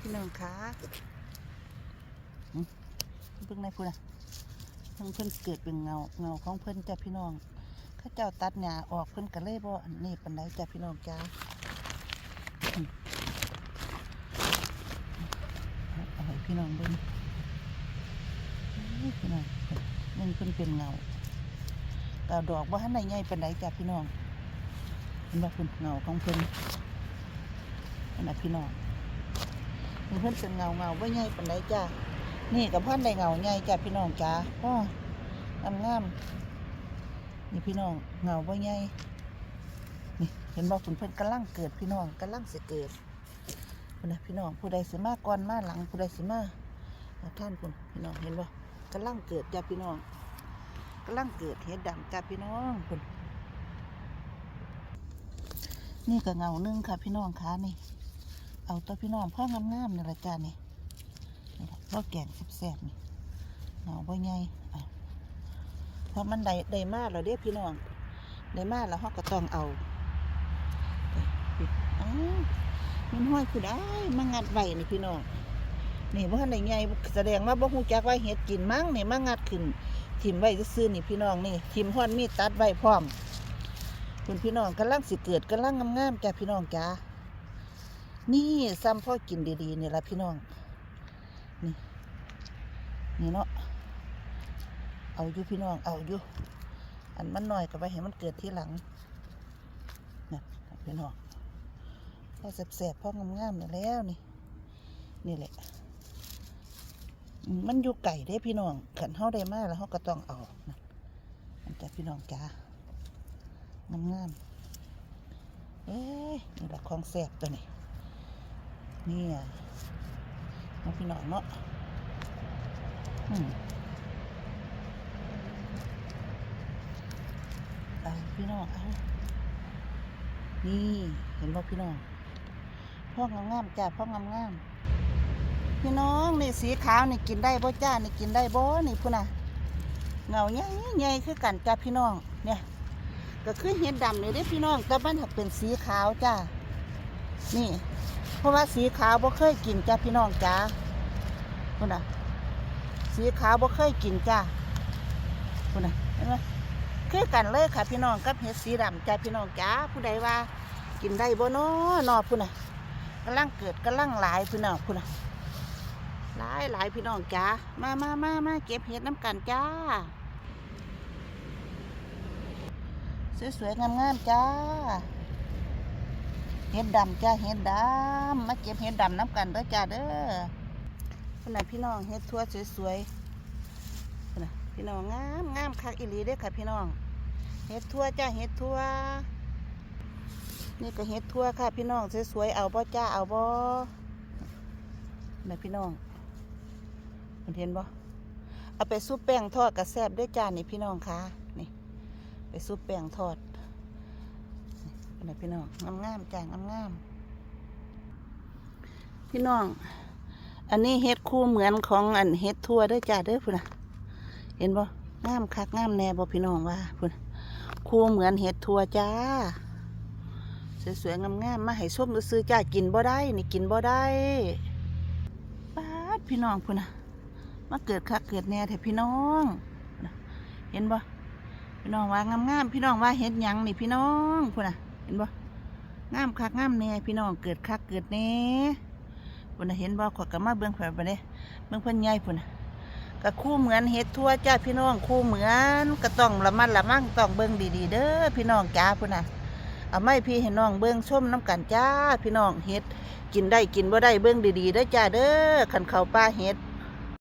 พี่น้องคะเพิ่งในพูดนะเพิ่งเพิ่นเกิดเป็นเงาเงาของเพิ่นจ้ะพี่น้องข้าเจ้าตัดหญ้าออกเพิ่นก็เลยบ่อันนี้ปานใดจ้ะพี่น้องจ้าอืมเอาให้พี่น้องเบิ่งพี่น้องนี่เพิ่นเป็นเงาก็ดอกบ่ทันได้ใหญ่ปานใดจ้ะพี่น้องเห็นบ่เพิ่นเงาของเพิ่นนั่นน่ะพี่น้อง เพิ่นเป็นเงาเงาว่าใหญ่ปานใดจ้านี่กับเพิ่นได้เงาใหญ่จ้าพี่น้องจ้าพ่องามงามๆนี่พี่น้องเงาว่าใหญ่นี่เห็นบอกคุณเพิ่นกำลังเกิดพี่น้องกำลังสิเกิดนะพี่น้องผู้ใดสิมาก่อนมาหลังผู้ใดสิมาท่านคุณพี่น้องเห็นบ่กำลังเกิดจ้าพี่น้องกำลังเกิดเห็ดดำจ้าพี่น้องคุณนี่ก็เงาหนึงค่ะพี่น้องคะนี่ เอาตัวพี่น้องพ่องามๆนี่ละจ้านี่นี่ล่ะพ่อแกงแซ่บๆนี่เงาบ่ใหญ่เพราะมันได้ได้มากแล้วเด้พี่น้องได้มากแล้วเขาก็ต้องเอาอ้าวมันห้อยผู้ได้มางัดไว้นี่พี่น้องนี่ว่าได้ใหญ่แสดงว่าบ่ฮู้จักว่าเห็ดกินมั้งนี่มางัดขึ้นทิมไว้ซื่อนี่พี่น้องนี่ทิมฮ้อนมีดตัดไว้พร้อมคุณพี่น้องกำลังสิเกิดกำลังงามๆจ้าพี่น้องจ้า นี่ซ้ำพ่อกินดีๆนี่ละพี่น้อง นี่ นี่เนาะ เอาอยู่พี่น้อง เอาอยู่ อันมันหน่อยก็ไปให้มันเกิดที่หลังนี่พี่น้องพ่อแสบๆพ่องามๆนี่แล้วนี่ นี่แหละ มันอยู่ไก่ได้พี่น้องขันเฮาได้มากแล้วเฮาก็ต้องเอานะมันจะพี่น้องจ้างามๆเอ้ยนี่แหละของแสบตัวนี้ นี่อะน้องพี่น้องเนาะอืมเอาพี่น้องเอานี่เห็นบ่พี่น้องพ่องามๆจ้าพ่องามๆพี่น้องนี่สีขาวนี่กินได้บ่จ้านี่กินได้บ่นี่พุ่นน่ะเงาใหญ่ใหญ่คือกันจ้าพี่น้องเนี่ยก็คือเห็ดดำนี่เด้พี่น้องแต่มันหักเป็นสีขาวจ้านี่ ราะว่าสีขาวบ่เคยกินจ้าพี่น้องจ้าคุณน่ะ สีขาวบ่เคยกินจ้าคุณน่ะเห็นไหมคือกันเลยค่ะพี่น้องกับเห็ดสีดำจ้าพี่น้องจ้าผู้ใดว่า กินได้บ่เนาะนอพุ่นน่ะกำลังเกิดกำลังหลายพี่น้องพุ่นน่ะหลายหลายพี่น้องจ้ามามามามาเก็บเห็ดน้ำกันจ้า สวยๆงามๆจ้า เห็ดดำจ้าเห็ดดำมาเก็บเห็ดดำน้ำกันเด้อจ้าเด้อคนไหนะพี่น้องเห็ดทั่วสวยๆคนไหนะพี่น้องงามงามคักอีหลีเด้อค่ะพี่น้องเห็ดทั่วจ้าเห็ดทั่วนี่ก็เห็ดทั่วค่ะ พี่น้องสวยๆเอาบ่จ้าเอาบ่นะพี่น้องมันเห็นบ่เอาไปซุปแป้งทอดกับแซ่บด้วยจ้านี่พี่น้องค่ะนี่ ไปซุปแป้งทอด นี่นะพี่น้องงามงามๆจ้างามงามๆพี่น้อง อันนี้เฮ็ดคู่เหมือนของอันเฮ็ดทั่วเด้จ้าเด้อพุ่นนะเห็นบ่งามคักงามแน่บ่พี่น้องว่าพุ่นน่ะคู่เหมือนเฮ็ดทั่วจ้าสวยๆงามๆมาให้ส้มซื้อจ้ากินบ่ได้ นี่กินบ่ได้ป้าดพี่น้องพุ่นนะมาเกิดคักเกิดแน่แท้พี่น้อง เห็นบ่พี่น้องว่างามๆพี่น้องว่าเฮ็ดหยังนี่พี่น้องพุ่นน่ะ เห็นบ่งามคักงามแน่พี่น้องเกิดคักเกิดแน่พุ่นเห็นบ่ขอยก็มาเบิ่งแผลไปเด้เบิ่งเพิ่นใหญ่พุ่นน่ะคู่เหมือนเฮ็ดทั่วจ้าพี่น้องคู่เหมือนก็ต้องระมัดระวังต้องเบิ่งดีๆ เด้อพี่น้องจ้าพุ่นน่ะเอาไม้พี่ให้น้องเบิ่งชมน้ำกันจ้าพี่น้องเฮ็ดกินได้กินบ่ได้เบิ่งดีๆเด้อจ้าเด้อคันเขาป่าเฮ็ด